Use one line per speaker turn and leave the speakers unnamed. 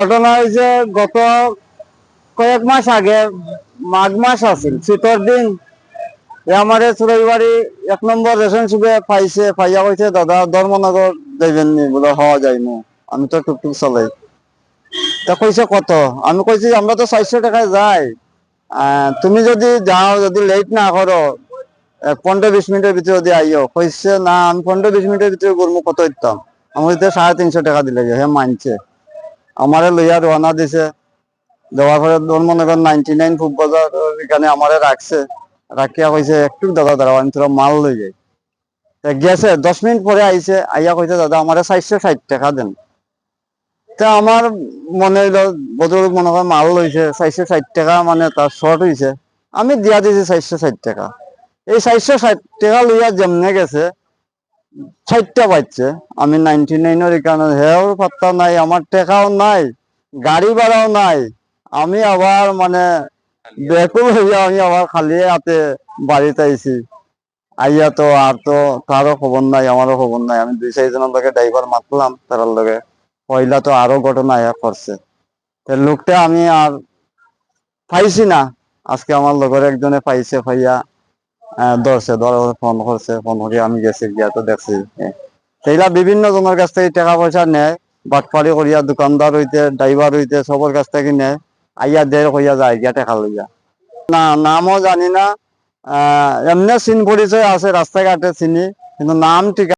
ঘটনা হয়েছে গত কয়েক মাস আগে, মাঘ মাস আছিল, শীতর দিন আমার চুরাইবাড়ি এক নম্বর রেশন সুবে পাইছে, পাইয়া কইছে, দাদা, ধর্মনগর যাইবেন নি, বলে হওয়া যাইমু, আমি তো টুকটুক চলাই। তা কইছে, কত? আমি কইছি, আমরা তো চারশো টাকায় যাই। তুমি যদি যাও, যদি লেট না করো পনেরো বিশ মিনিটের ভিতরে যদি আইও। কইছে, না, আমি পনেরো বিশ মিনিটের ভিতরে করব কত দিতাম আমি সাড়ে তিনশো টাকা দিলে হে মানছে আমারে লইয়া রওনা দিছে। দেওয়ার পরে ধর্মনগর নাইনটি নাইন ফুট বাজার, এখানে আমারে রাখছে। রাখিয়া কইছে, একটু দাদা দাঁড়াও, আমি তোরা মাল লই যাই। গেছে, দশ মিনিট পরে আইছে, আইয়া কইছে, দাদা, আমারে চারশো ষাট টাকা দেন। তা আমার মনে হইল বদরুক মনে হয় মাল লইছে, চারশো ষাট টাকা মানে তার শর্ট হইছে। আমি দিয়া দিছি চারশো ষাট টাকা। এই চারশো ষাট টাকা লইয়া যেমনে গেছে ষাটটা পাচ্ছে আমি নাইনটি নাইনের এখানে হেও পাত্তা নাই আমার টাকাও নাই গাড়ি ভাড়াও নাই। আমি আবার মানে বেকুল হইয়া আমি আবার খালি হাতে বাড়িতে আইছি। আইয়া তো আর তো কারও খবর নাই আমারও খবর নাই। আমি দুই চারিজনের লগে ড্রাইভার মাতলাম তার লগে। পয়লা তো আরও ঘটনা আয়া করছে লোকটা আমি আর পাইছি না। আজকে আমার লগের একজনে পাইছে আহ, ধরছে, ধরে, ফোন করছে, ফোন করে, আমি গেছি, গিয়া তো দেখছি। সেইলা বিভিন্ন জনের কাছ থেকে টাকা পয়সা নেয়, বাটপাড়ি করিয়া, দোকানদার হইতে, ড্রাইভার হইতে, সবার কাছ থেকে নেয়, আইয়া দের হইয়া যায়, গিয়া টাকা লইয়া না, নামও জানি না এমনি চিন পরিচয় আছে রাস্তাঘাটে চিনি, কিন্তু নাম ঠিক